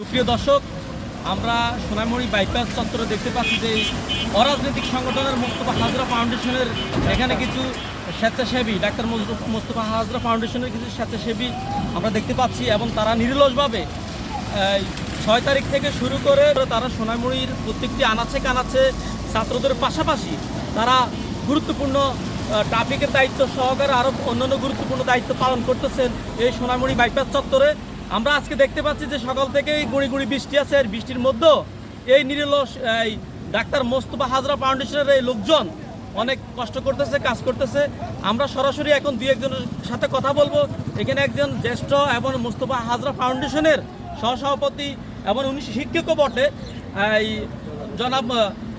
সুপ্রিয় দর্শক, আমরা সোনামণি বাইপাস চত্বরে দেখতে পাচ্ছি যে অরাজনৈতিক সংগঠনের মোস্তফা হাজরা ফাউন্ডেশনের এখানে কিছু স্বেচ্ছাসেবী, ডাক্তার মোস্তফা হাজরা ফাউন্ডেশনের কিছু স্বেচ্ছাসেবী আমরা দেখতে পাচ্ছি এবং তারা নির্লসভাবে ছয় তারিখ থেকে শুরু করে তারা সোনামণির প্রত্যেকটি আনাচে কানাচে ছাত্রদের পাশাপাশি তারা গুরুত্বপূর্ণ ট্রাফিকের দায়িত্ব সহকারে আরও অন্যান্য গুরুত্বপূর্ণ দায়িত্ব পালন করতেছেন এই সোনামণি বাইপাস চত্বরে। আমরা আজকে দেখতে পাচ্ছি যে সকাল থেকেই গুঁড়ি গুঁড়ি বৃষ্টি আছে, আর বৃষ্টির মধ্যেও এই নিরলস, এই ডাক্তার মোস্তফা হাজরা ফাউন্ডেশনের এই লোকজন অনেক কষ্ট করতেছে, কাজ করতেছে। আমরা সরাসরি এখন দুই একজনের সাথে কথা বলব। এখানে একজন জ্যেষ্ঠ এবং মোস্তফা হাজরা ফাউন্ডেশনের সহসভাপতি এবং উনি শিক্ষকও বটে। এই জনাব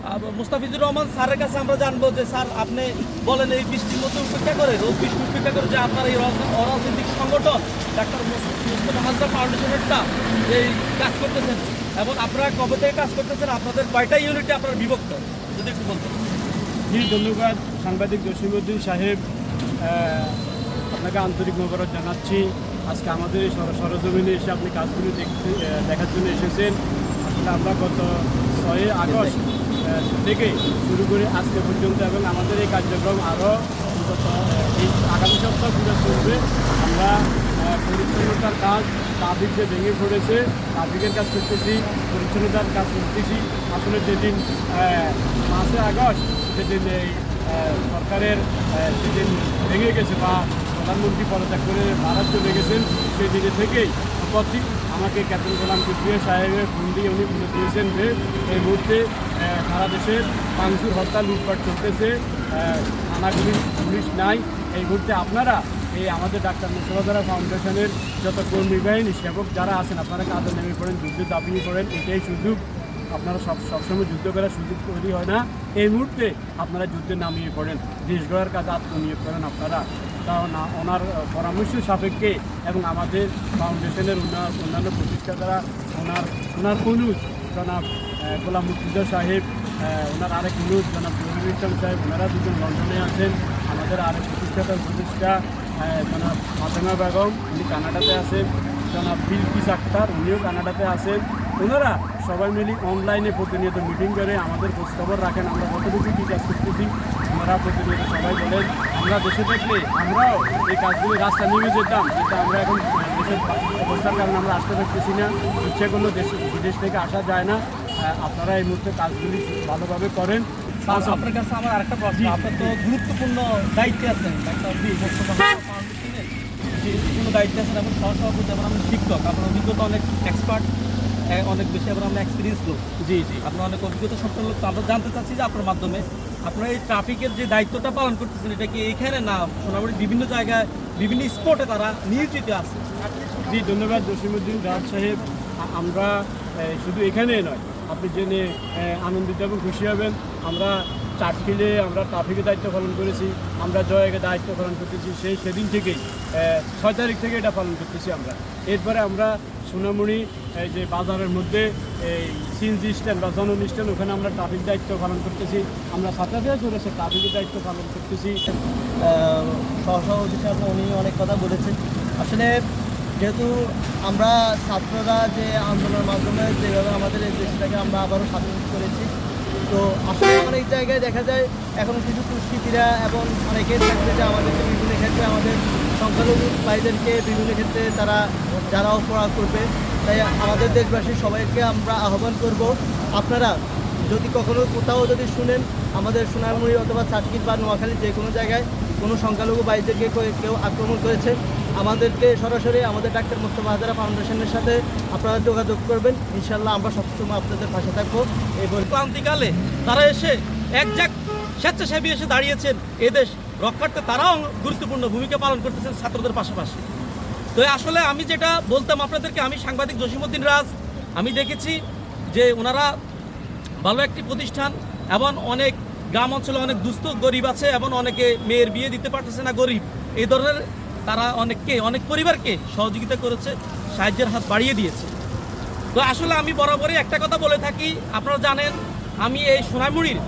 মুস্তাফিজুর রহমান স্যারের কাছে আমরা জানব যে, স্যার, আপনি বলেন এই বৃষ্টির মধ্যে উপেক্ষা করে রোদ বৃষ্টি উপেক্ষা করে যে আপনার এই অরাজ- অরাজনৈতিক সংগঠন, ডাক্তার মুস্তফা হাজরা ফাউন্ডেশনেরটা এই কাজ করতেছেন। এবং আপনারা কবে থেকে কাজ করতেছেন? আপনাদের কয়টা ইউনিটে আপনারা বিভক্ত? যদি একটু বলতেন। ধন্যবাদ, সাংবাদিক জসিমুদ্দিন সাহেব। আপনাকে আন্তরিক মোবারক জানাচ্ছি। আজকে আমাদের এই সর- সরজমিনে এসে আপনি কাজগুলো দেখতে দেখার জন্য এসেছেন। আসলে আমরা গত ছয় আগস্ট থেকে শুরু করে আজকে পর্যন্ত এবং আমাদের এই কার্যক্রম আরও এই আগামী সপ্তাহ পুরো চলবে। আমরা পরিচ্ছন্নতার কাজ ট্রাফিক যে ভেঙে পড়েছে ট্রাফিকের কাজ করতেছি, পরিচ্ছন্নতার কাজ করতেছি। আসলে যেদিন পাঁচই আগস্ট যেদিন এই সরকারের যেদিন ভেঙে গেছে বা প্রধানমন্ত্রী পদত্যাগ করে ভারত চলে গেছেন সেই দিনে থেকেই প্রতি আমাকে ক্যাপ্টেন গোলাম কিপ্রিয় সাহেবের ফোন দিয়ে উনি বলে দিয়েছেন যে এই মুহূর্তে সারা দেশের পাংশুর হত্যা লুটপাট চলতেছে আহ, থানাগুলি পুলিশ নাই। এই মুহূর্তে আপনারা এই আমাদের ডাক্তার মুসলাদারা ফাউন্ডেশনের যত কর্মী বাহিনী সেবক যারা আছেন আপনারা কাজে নেমে পড়েন যুদ্ধে দাপিয়ে পড়েন এটাই সুযোগ। আপনারা সব সবসময় যুদ্ধ করার সুযোগ তৈরি হয় না। এই মুহূর্তে আপনারা যুদ্ধে নামিয়ে পড়েন। দেশ গড়ার কাজে আত্মনিয়োগ করেন আপনারা। কারণ ওনার পরামর্শ সাপেক্ষে এবং আমাদের ফাউন্ডেশনের অন্যান্য প্রতিষ্ঠাতারা ওনার ওনার অনুজ, জনাব গোলাম মুর্তুজা সাহেব ওনার আরেক অনুজ, জনাব জহিরুল ইসলাম সাহেব, ওনারা দুজন লন্ডনে আছেন। আমাদের আরেক প্রতিষ্ঠাতা প্রতিষ্ঠা জনাব ফাতেমা বেগম, উনি কানাডাতে আছেন। জনাব বিলকিস আক্তার, উনিও কানাডাতে আছেন। ওনারা সবাই মিলে অনলাইনে প্রতিনিয়ত মিটিং করে আমাদের খোঁজখবর রাখেন আমরা কতটুকু কী কাজ করতেছি ওনারা প্রতিনিয়ত সবাই বলেন। আমরা দেশে থাকলে আমরাও এই কাজগুলি রাস্তা নেমে যেতাম যেটা আমরা এখন দেশের অবস্থার কারণে আমরা আসতে পারতেছি না। ইচ্ছে করলেও দেশ বিদেশ থেকে আসা যায় না। আপনারা এই মুহূর্তে কাজগুলি ভালোভাবে করেন। স্যার আপনার কাছে আমার আরেকটা প্রশ্ন আপনার তো গুরুত্বপূর্ণ দায়িত্বে আছেন ফাউন্ডেশনের গুরুত্বপূর্ণ দায়িত্বে আছেন এবং সহসভাপতি এবং আমরা শিক্ষক আপনার অভিজ্ঞতা অনেক এক্সপার্ট অনেক বেশি এবং আমরা এক্সপিরিয়েন্স লোক। জি জি। আপনার অনেক অভিজ্ঞতা সম্পন্ন লোক তো আমরা জানতে চাচ্ছি যে আপনার মাধ্যমে আপনারা এই ট্রাফিকের যে দায়িত্বটা পালন করতেছেন এটা কি এখানে না সোনামুড়ির বিভিন্ন জায়গায় বিভিন্ন স্পটে তারা নিয়োজিত আছে? জি ধন্যবাদ জসিমুদ্দিন রাজ সাহেব। আমরা শুধু এখানে নয় আপনি জেনে আনন্দিত এবং খুশি হবেন। আমরা চাটখিলে আমরা ট্রাফিকের দায়িত্ব পালন করেছি, আমরা জয়কে দায়িত্ব পালন করতেছি, সেই সেদিন থেকেই ছয় তারিখ থেকে এটা পালন করতেছি আমরা। এরপরে আমরা সোনামুড়ি, এই যে বাজারের মধ্যে, এই সিএনজি স্ট্যান্ড বা জনন স্ট্যান্ড, ওখানে আমরা ট্রাফিক দায়িত্ব পালন করতেছি। আমরা সাতাশে চলেছে ট্রাফিকের দায়িত্ব পালন করতেছি। সহসভাপতি সাহেব, উনি অনেক কথা বলেছেন। আসলে যেহেতু আমরা ছাত্ররা যে আন্দোলনের মাধ্যমে যেভাবে আমাদের এই দেশটাকে আমরা আবারও স্বাধীন করেছি তো আসলে অনেক জায়গায় দেখা যায় এখন কিছু দুষ্কৃতীরা এবং অনেকেই থাকবে যে আমাদেরকে বিভিন্ন ক্ষেত্রে আমাদের সংখ্যালঘু ভাইদেরকে বিভিন্ন ক্ষেত্রে তারা যারা অপরাধ করবে। তাই আমাদের দেশবাসী সবাইকে আমরা আহ্বান করব, আপনারা যদি কখনো কোথাও যদি শুনেন আমাদের সোনারমুড়ি অথবা চাটকির বা নোয়াখালী যে কোনো জায়গায় কোনো সংখ্যালঘু বাইদেরকে কেউ আক্রমণ করেছে আমাদেরকে সরাসরি আমাদের ডাক্তার মোস্তফা হাজারা ফাউন্ডেশনের সাথে আপনারা যোগাযোগ করবেন। ইনশাল্লাহ আমরা সবসময় আপনাদের পাশে থাকব। এই বলে ক্রান্তিকালে তারা এসে একজাক স্বেচ্ছাসেবী এসে দাঁড়িয়েছেন। এদেশ রক্ষার্থে তারাও গুরুত্বপূর্ণ ভূমিকা পালন করতেছেন ছাত্রদের পাশাপাশি। তো আসলে আমি যেটা বলতাম আপনাদেরকে, আমি সাংবাদিক জসিমুদ্দিন রাজ। আমি দেখেছি যে ওনারা ভালো একটি প্রতিষ্ঠান এবং অনেক গ্রাম অঞ্চলে অনেক দুস্থ গরিব আছে এবং অনেকে মেয়ের বিয়ে দিতে পারতেছে না গরিব। এই ধরনের তারা অনেককে, অনেক পরিবারকে সহযোগিতা করেছে, সাহায্যের হাত বাড়িয়ে দিয়েছে। তো আসলে আমি বরাবরই একটা কথা বলে থাকি, আপনারা জানেন, আমি এই সোনামুড়ির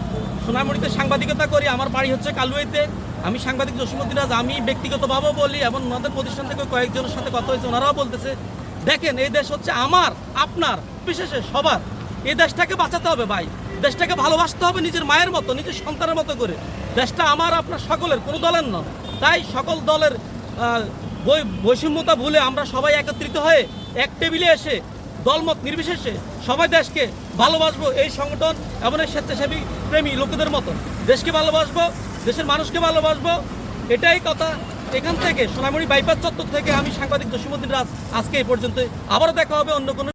সোনামুড়িতে সাংবাদিকতা করি, আমার বাড়ি হচ্ছে কালুয়াইতে আমি সাংবাদিক জসিমুদ্দিন রাজ আমি ব্যক্তিগতভাবেও বলি এবং ওনাদের প্রতিষ্ঠান থেকে কয়েকজনের সাথে কথা হয়েছে, ওনারাও বলতেছে, দেখেন, এই দেশ হচ্ছে আমার, আপনার, বিশেষে সবার। এই দেশটাকে বাঁচাতে হবে ভাই। দেশটাকে ভালোবাসতে হবে নিজের মায়ের মতো, নিজের সন্তানের মতো করে। দেশটা আমার, আপনার সকলের, কোনো দলের নয়। তাই সকল দলের বৈষম্যতা ভুলে আমরা সবাই একত্রিত হয়ে এক টেবিলে এসে দলমত নির্বিশেষে সবাই দেশকে ভালোবাসবো এই সংগঠন এমন এই স্বেচ্ছাসেবী প্রেমী লোকেদের মতো। দেশকে ভালোবাসবো, দেশের মানুষকে ভালোবাসবো, এটাই কথা। এখান থেকে সোনামণি বাইপাস চত্বর থেকে আমি সাংবাদিক জসিমুদ্দিন রাজ, আজকে এই পর্যন্ত আবারও দেখা হবে অন্য কোনো